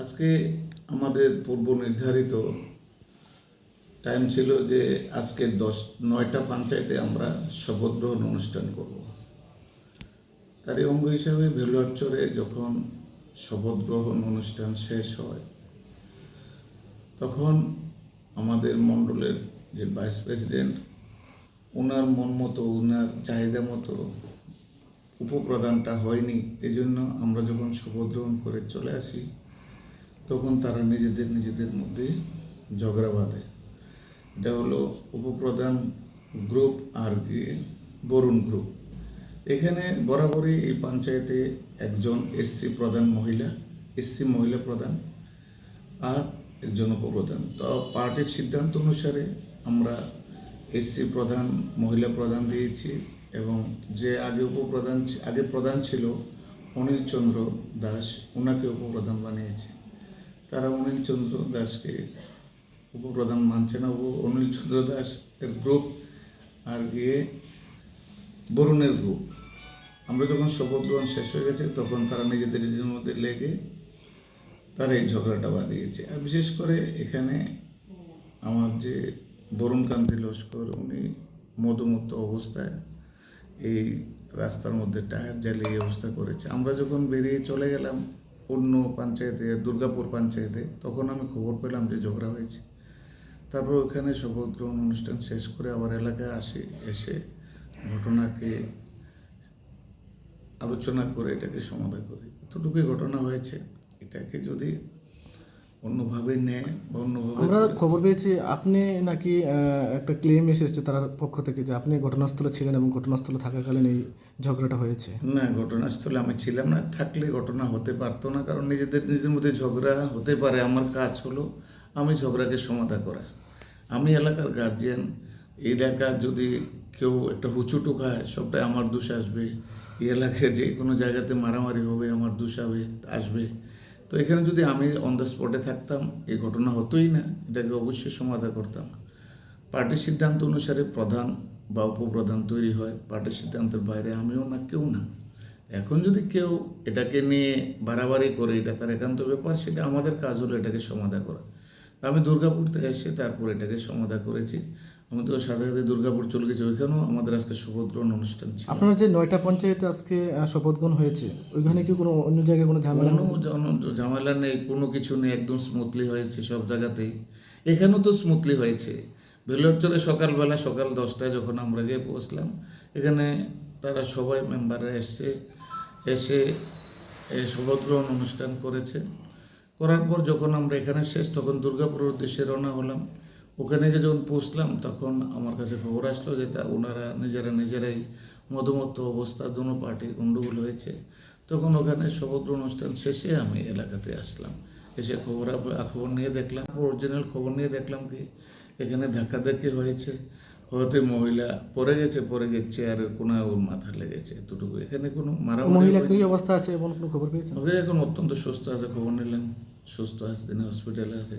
আজকে আমাদের পূর্ব নির্ধারিত টাইম ছিল যে আজকে দশ, নয়টা পঞ্চায়েতে আমরা শপথ গ্রহণ অনুষ্ঠান করব। তারই অঙ্গ হিসাবে ভেলুয়ারচরে যখন শপথ গ্রহণ অনুষ্ঠান শেষ হয়, তখন আমাদের মণ্ডলের যে ভাইস প্রেসিডেন্ট ওনার মন মতো ওনার চাহিদা মতো উপপ্রদানটা হয়নি। এই জন্য আমরা যখন শপথ গ্রহণ করে চলে আসি তখন তারা নিজেদের নিজেদের মধ্যে ঝগড়া বাঁধে। এটা হলো উপপ্রধান গ্রুপ আর কি, বরুণ গ্রুপ। এখানে বরাবরই এই পঞ্চায়েতে একজন এসসি প্রধান মহিলা, এসসি মহিলা প্রধান আর একজন উপপ্রধান। তো পার্টির সিদ্ধান্ত অনুসারে আমরা এসসি প্রধান, মহিলা প্রধান দিয়েছি এবং যে আগে উপপ্রধান, আগে প্রধান ছিল অনিল চন্দ্র দাস ওনাকে উপপ্রধান বানিয়েছে। তারা অনিল চন্দ্র দাসকে উপপ্রধান মানছে না। ও অনিল চন্দ্র দাস এর গ্রুপ আর গিয়ে বরুণের গ্রুপ আমরা যখন শপথ গ্রহণ শেষ হয়ে গেছে, তখন তারা নিজেদের নিজেদের মধ্যে লেগে তারা এই ঝগড়াটা বাঁধিয়েছে। আর বিশেষ করে এখানে আমার যে বরুণকান্তি লস্কর, উনি মধুমুক্ত অবস্থায় এই রাস্তার মধ্যে টায়ার জ্বালিয়ে অবস্থা করেছে। আমরা যখন বেরিয়ে চলে গেলাম অন্য পঞ্চায়েতে, দুর্গাপুর পঞ্চায়েতে, তখন আমি খবর পেলাম যে ঝগড়া হয়েছে। তারপর ওইখানে শপথ গ্রহণ অনুষ্ঠান শেষ করে আবার এলাকায় আসি, এসে ঘটনাকে আলোচনা করে এটাকে সমাধান করি। এতটুকুই ঘটনা হয়েছে। এটাকে যদি অন্যভাবে নেয় বা অন্যভাবে আমরা খবর পেয়েছি আপনি নাকি একটা ক্লেম এসেছে তার পক্ষ থেকে যে আপনি ঘটনাস্থলে ছিলেন এবং ঘটনাস্থলে থাকাকালীন এই ঝগড়াটা হয়েছে? না ঘটনাস্থলে আমি ছিলাম না। থাকলে ঘটনা হতে পারতো না কারণ নিজেদের নিজেদের মধ্যে ঝগড়া হতে পারে। আমার কাজ হলো আমি ঝগড়াকে সমাধান করা। আমি এলাকার গার্জিয়ান এই এলাকা যদি কেউ একটা হুচুটু খায় সবটাই আমার দোষ আসবে। এই এলাকায় যে কোনো জায়গাতে মারামারি হবে আমার দোষ হবে আসবে। তো এখানে যদি আমি অন দ্য স্পটে থাকতাম, এই ঘটনা হতোই না, এটাকে অবশ্যই সমাধা করতাম। পার্টির সিদ্ধান্ত অনুসারে প্রধান বা উপপ্রধান তৈরি হয় পার্টির সিদ্ধান্তের বাইরে আমিও না, কেউ না। এখন যদি কেউ এটাকে নিয়ে বাড়াবাড়ি করে, এটা তার একান্ত ব্যাপার, সেটা আমাদের কাজ হলো এটাকে সমাধা করা। আমি দুর্গাপুর থেকে এসে তারপর এটাকে সমাধান করেছি। আমি তো সাথে সাথে দুর্গাপুর চলে গেছি। ওইখানেও আমাদের আজকে শপথ গ্রহণ অনুষ্ঠান ছিল। আপনার যে নয়টা পঞ্চায়েতে আজকে শপথ গ্রহণ হয়েছে ওইখানে কি কোনো অন্য জায়গায় কোনো ঝামেলা কোনো ঝামেলা নেই কোনো কিছু নেই একদম স্মুথলি হয়েছে সব জায়গাতেই। এখানেও তো স্মুথলি হয়েছে। বেলোরচরে সকালবেলা সকাল দশটায় যখন আমরা গিয়ে পৌঁছলাম এখানে তারা সবাই মেম্বাররা এসছে এসে শপথ গ্রহণ অনুষ্ঠান করেছে। করার পর যখন আমরা এখানে শেষ, তখন দুর্গাপুরের উদ্দেশ্যে রওনা হলাম। ওখানে গিয়ে যখন পৌঁছলাম, তখন আমার কাছে খবর আসলো যে তা ওনারা নিজেরা নিজেরাই মধুমত্ত অবস্থা, দুনো পার্টি গণ্ডগোল হয়েছে। তখন ওখানে গ্রহণ অনুষ্ঠান শেষে আমি এলাকাতে আসলাম। এসে খবর খবর নিয়ে দেখলাম অরিজিনাল খবর নিয়ে দেখলাম কি, এখানে ধাক্কাধাক্কি হয়েছে। হতে মহিলা পরে গেছে পরে গেছে আর কোনো মাথা লেগেছে এতটুকু। এখানে কোনো মারা মহিলা। কি অবস্থা আছে এমন কোনো খবর পেয়েছে মহিলা এখন অত্যন্ত সুস্থ আছে খবর নিলাম সুস্থ আছে তিনি হসপিটালে আছে।